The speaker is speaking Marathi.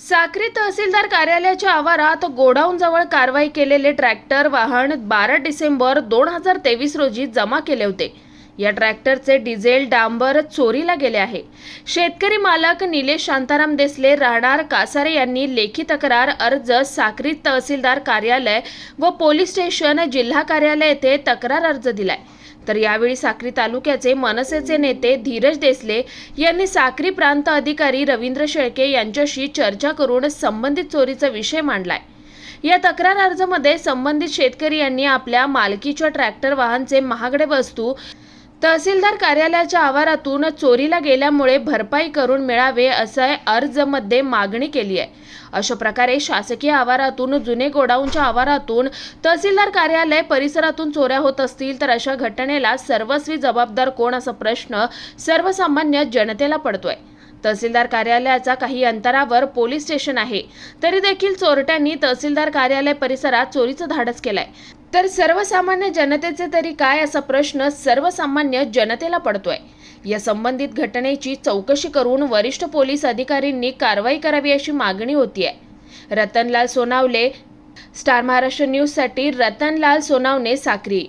साक्री तहसीलदार कार्यालयाच्या आवारात गोडाऊनजवळ कारवाई केलेले ट्रॅक्टर वाहन बारा डिसेंबर दोन हजार तेवीस रोजी जमा केले होते. या ट्रॅक्टरचे डिझेल डांबर चोरीला गेले आहे. शेतकरी मालक निलेश शांताराम देसले राहणार कासारे यांनी लेखी तक्रार अर्ज साक्री तहसीलदार कार्यालय व पोलीस स्टेशन जिल्हा कार्यालय येथे तक्रार अर्ज दिलाय. तर यावेळी साक्री तालुक्याचे मनसेचे नेते धीरज देसले यांनी साक्री प्रांत अधिकारी रवींद्र शेळके यांच्याशी चर्चा करून संबंधित चोरीचा विषय मांडलाय. या तक्रार अर्जामध्ये संबंधित शेतकरी यांनी आपल्या मालकीच्या ट्रॅक्टर वाहनचे महागडे वस्तू तहसीलदार कार्यालयाच्या आवारातून चोरीला गेल्यामुळे भरपाई करून मिळावे असं अर्जमध्ये मागणी केली आहे. अशा प्रकारे शासकीय आवारातून जुने गोडाऊनच्या आवारातून तहसीलदार कार्यालय परिसरातून चोऱ्या होत असतील तर अशा घटनेला सर्वस्वी जबाबदार कोण असा प्रश्न सर्वसामान्य जनतेला पडतोय. तहसीलदार कार्यालयाचा काही अंतरावर पोलीस स्टेशन आहे. तरी देखील चोरट्यांनी तहसीलदार कार्यालय परिसरात चोरीचं धाडस केलंय. तर सर्वसामान्य जनतेचे तरी काय असा प्रश्न सर्वसामान्य जनतेला पडतोय? या संबंधित घटनेची चौकशी करून वरिष्ठ पोलीस अधिकाऱ्यांनी कारवाई करावी अशी मागणी होती आहे रतनलाल सोनावले स्टार महाराष्ट्र न्यूजसाठी रतनलाल सोनावणे साक्री.